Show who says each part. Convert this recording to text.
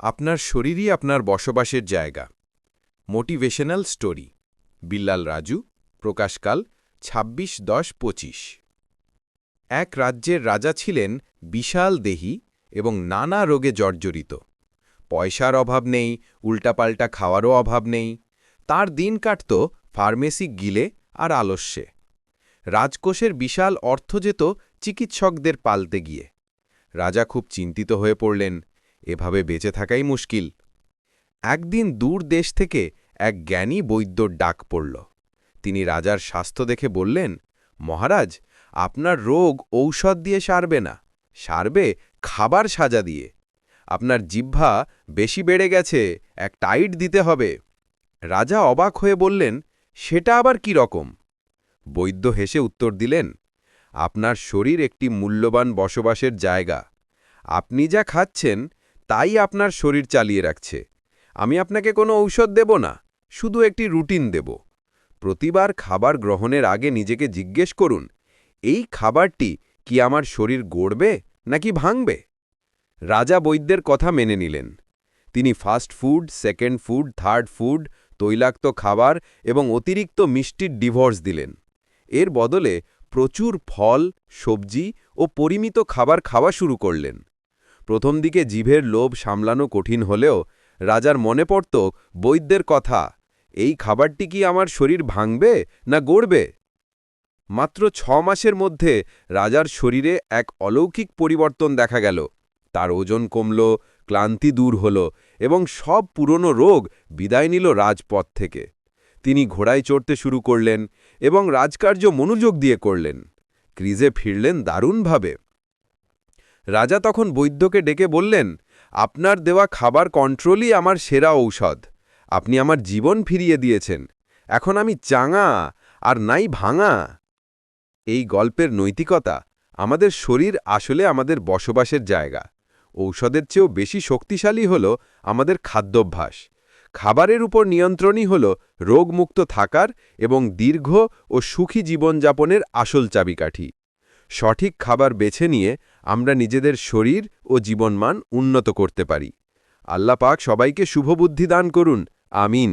Speaker 1: আপনার শরীরই আপনার বসবাসের জায়গা। মোটিভেশনাল স্টোরি বিল্লাল রাজু প্রকাশকাল ছাব্বিশ দশ পঁচিশ। এক রাজ্যের রাজা ছিলেন বিশাল দেহি এবং নানা রোগে জর্জরিত। পয়সার অভাব নেই, উল্টাপাল্টা খাওয়ারও অভাব নেই। তার দিন কাটত ফার্মেসি গিলে আর আলস্যে। রাজকোষের বিশাল অর্থ যেত চিকিৎসকদের পালতে গিয়ে। রাজা খুব চিন্তিত হয়ে পড়লেন এভাবে বেঁচে থাকাই মুশকিল। একদিন দূর দেশ থেকে এক জ্ঞানী বৈদ্যর ডাক পড়ল। তিনি রাজার স্বাস্থ্য দেখে বললেন, মহারাজ, আপনার রোগ ঔষধ দিয়ে সারবে না। সারবে খাবার সাজা দিয়ে। আপনার জিহ্বা বেশি বেড়ে গেছে, এক টাইট দিতে হবে। রাজা অবাক হয়ে বললেন, সেটা আবার কি রকম? বৈদ্য হেসে উত্তর দিলেন, আপনার শরীর একটি মূল্যবান বসবাসের জায়গা। আপনি যা খাচ্ছেন তাই আপনার শরীর চালিয়ে রাখছে। আমি আপনাকে কোনো ঔষধ দেব না, শুধু একটি রুটিন দেব। প্রতিবার খাবার গ্রহণের আগে নিজেকে জিজ্ঞেস করুন, এই খাবারটি কি আমার শরীর গড়বে নাকি ভাঙবে? রাজা বৈদ্যের কথা মেনে নিলেন। তিনি first food, second food, third food, তৈলাক্ত খাবার এবং অতিরিক্ত মিষ্টির ডিভোর্স দিলেন। এর বদলে প্রচুর ফল, সবজি ও পরিমিত খাবার খাওয়া শুরু করলেন। প্রথম দিকে জিভের লোভ সামলানো কঠিন হলেও রাজার মনে পড়ত, বৈদ্যের কথা, এই খাবারটি কি আমার শরীর ভাঙবে না গড়বে? মাত্র ছ মাসের মধ্যে রাজার শরীরে এক অলৌকিক পরিবর্তন দেখা গেল। তার ওজন কমল, ক্লান্তি দূর হল এবং সব পুরনো রোগ বিদায় নিল রাজপথ থেকে। তিনি ঘোড়ায় চড়তে শুরু করলেন এবং রাজকার্য মনোযোগ দিয়ে করলেন। ক্রিজে ফিরলেন দারুণভাবে। রাজা তখন বৈদ্যকে ডেকে বললেন, আপনার দেওয়া খাবার কন্ট্রোলই আমার সেরা ঔষধ। আপনি আমার জীবন ফিরিয়ে দিয়েছেন। এখন আমি চাঙা আর নাই ভাঙা। এই গল্পের নৈতিকতা আমাদের শরীর আসলে আমাদের বসবাসের জায়গা। ঔষধের চেয়েও বেশি শক্তিশালী হল আমাদের খাদ্যাভ্যাস। খাবারের উপর নিয়ন্ত্রণই হল রোগমুক্ত থাকার এবং দীর্ঘ ও সুখী জীবনযাপনের আসল চাবিকাঠি। সঠিক খাবার বেছে নিয়ে আমরা নিজেদের শরীর ও জীবনমান উন্নত করতে পারি। আল্লাহ পাক সবাইকে শুভবুদ্ধি দান করুন। আমিন।